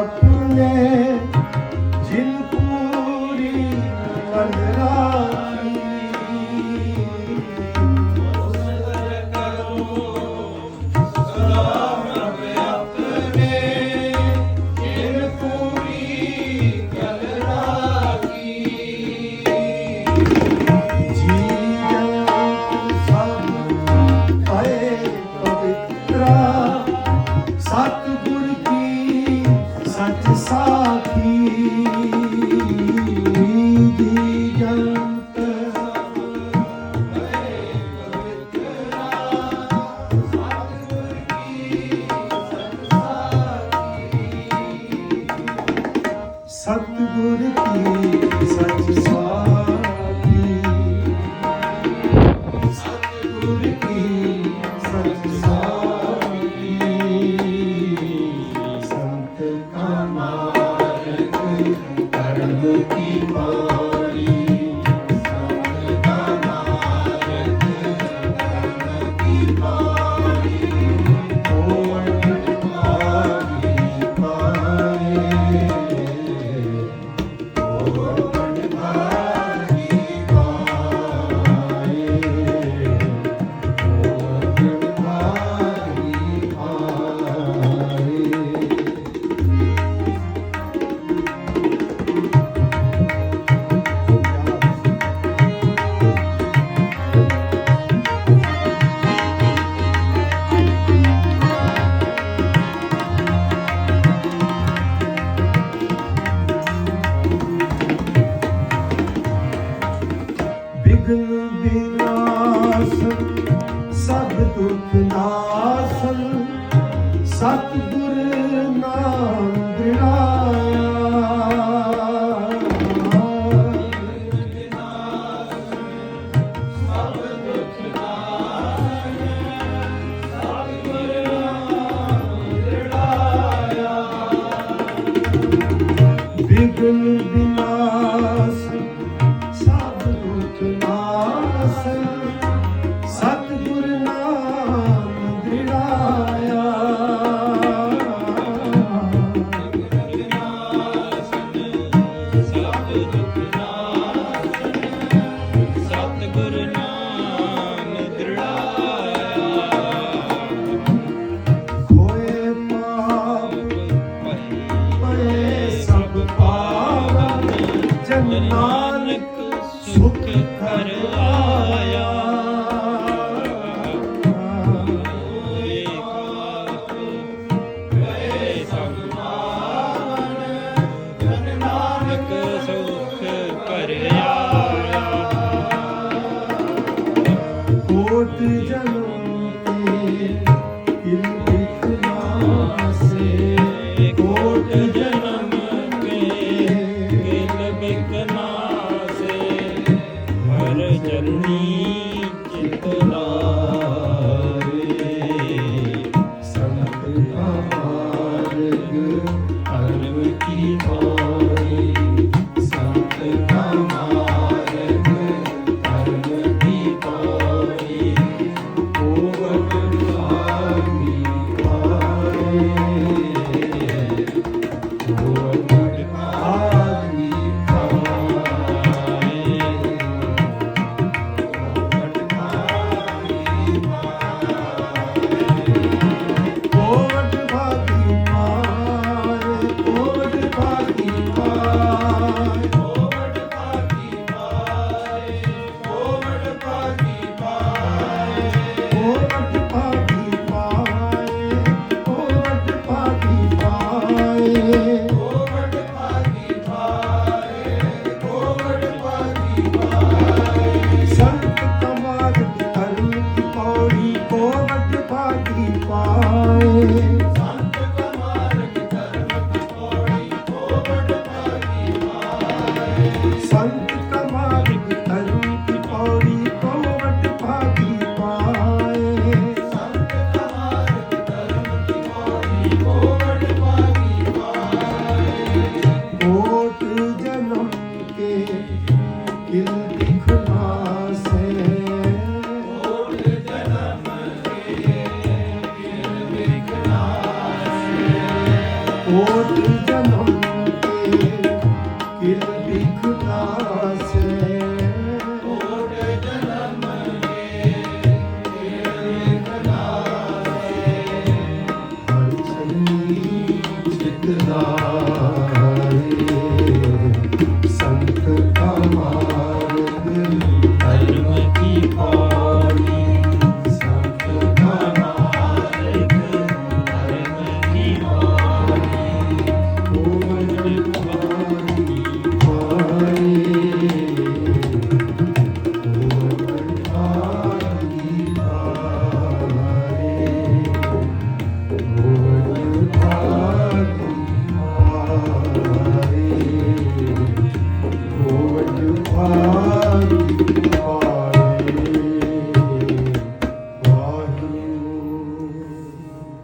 up. ਸਤਿਗੁਰ ਕੀ ਸੱਚ ਸਾਚ vegan ਬਿਨਾਸ਼ ਸਭ ਦੁੱਖ ਨਾਸਨ ਸਤ ਗੁਰ ਨਾਮ ਦਿਲਾਇਆ ਵਿਗਨ ਬਿਨਾਸ਼ ਸਭ ਦੁੱਖ ਨਾਸਨ ਸਤ ਗੁਰ ਨਾਮ ਦਿਲਾਇਆ ਵਿਗਨ ਬਿਨਾਸ਼ Oh. ਚੰਨੀ ਚਿਤ Oh.